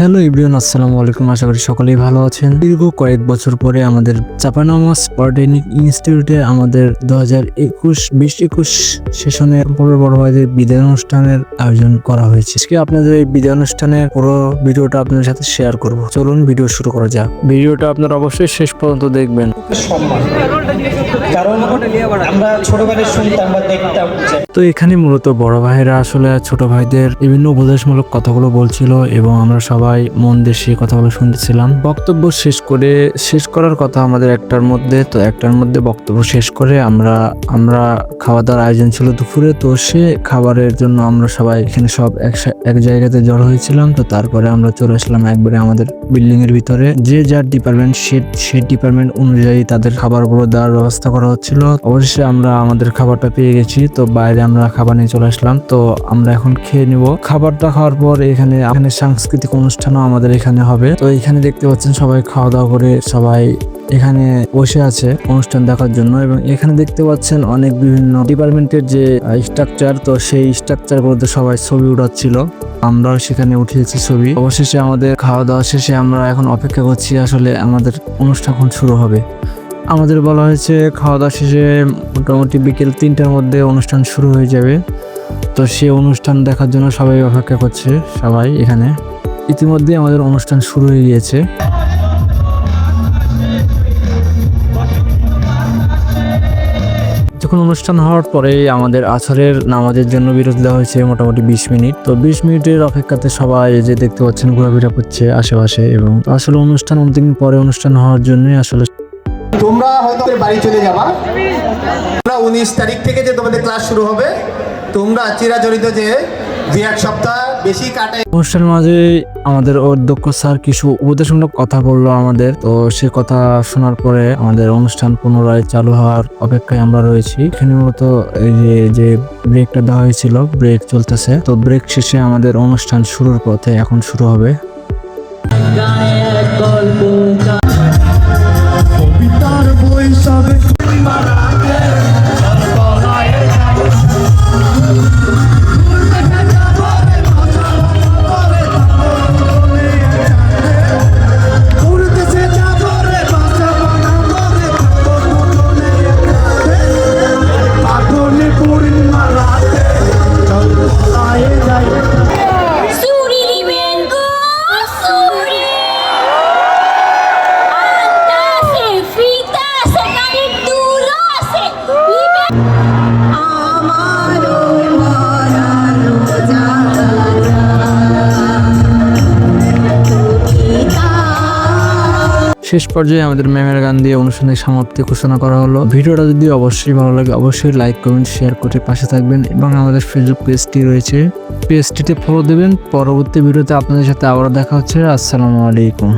Hello ইব্রিয়ান আসসালামু আলাইকুম। আশা করি সকলেই ভালো আছেন। দীর্ঘ কয়েক বছর পরে আমাদের চাপানামাস পলিটেকনিক ইনস্টিটিউটে আমাদের দু হাজার একুশ বিশ একুশ সেশনে বড় বড় ভাইদের বিদায় অনুষ্ঠানের আয়োজন করা হয়েছে। আজকে আপনাদের এই বিদায় অনুষ্ঠানের পুরো ভিডিওটা আপনাদের সাথে শেয়ার করব। চলুন ভিডিও শুরু করা যাক। ভিডিওটা আপনারা অবশ্যই শেষ পর্যন্ত দেখবেন। কারণ আমরা ছোটবেলায় শুনতাম বা দেখতাম তো এখানে মূলত বড় ভাইরা আসলে ছোট ভাইদের বিভিন্ন উপদেশমূলক কথাগুলো বলছিল এবং আমরা সবাই মন দিয়ে সেই কথাগুলো শুনতেছিলাম। বক্তব্য শেষ করে, শেষ করার কথা আমাদের একটার মধ্যে, তো একটার মধ্যে বক্তব্য শেষ করে আমরা আমরা খাওয়া দাওয়ার আয়োজন ছিল দুপুরে, তো সে খাবারের জন্য আমরা সবাই এখানে সব এক জায়গাতে জড়ো হয়েছিলাম, তো তারপরে আমরা চলে আসলাম একবারে আমাদের বিল্ডিং এর ভিতরে। যে যার ডিপার্টমেন্ট সে সে ডিপার্টমেন্ট অনুযায়ী তাদের খাবারগুলো দেওয়ার ব্যবস্থা করা হচ্ছিল। অবশ্যই আমরা আমাদের খাবারটা পেয়ে গেছি, তো বাইরে আমরা খাবার নিয়ে চলে আসলাম, তো আমরা এখন খেয়ে নিব। খাবারটা খাওয়ার পর এখানে এখানে সাংস্কৃতিক অনুষ্ঠানও আমাদের এখানে হবে। তো এখানে দেখতে পাচ্ছেন সবাই খাওয়া দাওয়া করে সবাই এখানে বসে আছে অনুষ্ঠান দেখার জন্য এবং এখানে দেখতে পাচ্ছেন অনেক বিভিন্ন ডিপার্টমেন্টের যে স্ট্রাকচার তো সেই স্ট্রাকচার গুলোতে সবাই ছবি উঠাচ্ছিল। আমরাও সেখানে উঠিয়েছি ছবি। অবশেষে আমাদের খাওয়া দাওয়া শেষে আমরা এখন অপেক্ষা করছি আসলে আমাদের অনুষ্ঠান শুরু হবে। আমাদের বলা হয়েছে খাওয়া দাওয়া শেষে মোটামুটি বিকেল তিনটার মধ্যে অনুষ্ঠান শুরু হয়ে যাবে। তো সে অনুষ্ঠান দেখার জন্য সবাই অপেক্ষা করছে, সবাই এখানে। ইতিমধ্যে আমাদের অনুষ্ঠান শুরু হয়ে গিয়েছে। যখন অনুষ্ঠান হওয়ার পরে আমাদের আছরের নামাজের জন্য বিরত দেওয়া হয়েছে মোটামুটি বিশ মিনিট। তো বিশ মিনিটের অপেক্ষাতে সবাই যে দেখতে পাচ্ছেন, ঘোরাফেরা করছে আশেপাশে এবং আসলে অনুষ্ঠান অনেকদিন পরে অনুষ্ঠান হওয়ার জন্যই আসলে তোমরা হয়তো বাড়ি চলে যাবা। তোমরা উনিশ তারিখ থেকে যে তোমাদের ক্লাস শুরু হবে, তোমরা চিরাচরিত যে দুই এক সপ্তাহ বেশি কাটায় অনুষ্ঠানের মাঝে আমাদের অধ্যক্ষ স্যার কিছু উপদেশমূলক কথা বলল আমাদের। তো সে কথা শোনার পরে আমাদের অনুষ্ঠান পুনরায় চালু হওয়ার অপেক্ষায় আমরা রয়েছি। এখানে মূলত এই যে যে ব্রেকটা দেওয়া হয়েছিল ব্রেক চলতেছে। তো ব্রেক শেষে আমাদের অনুষ্ঠান শুরুর পথে এখন শুরু হবে। Suri শেষ পর্যায়ে আমাদের ম্যামের গান দিয়ে অনুষ্ঠানের সমাপ্তি ঘোষণা করা হলো। ভিডিওটা যদি অবশ্যই ভালো লাগে, অবশ্যই লাইক কমেন্ট শেয়ার করে পাশে থাকবেন এবং আমাদের ফেসবুক পেজটি রয়েছে। পেজটিতে ফলো দেবেন। পরবর্তী ভিডিওতে আপনাদের সাথে আবারও দেখা হচ্ছে। আসসালামু আলাইকুম।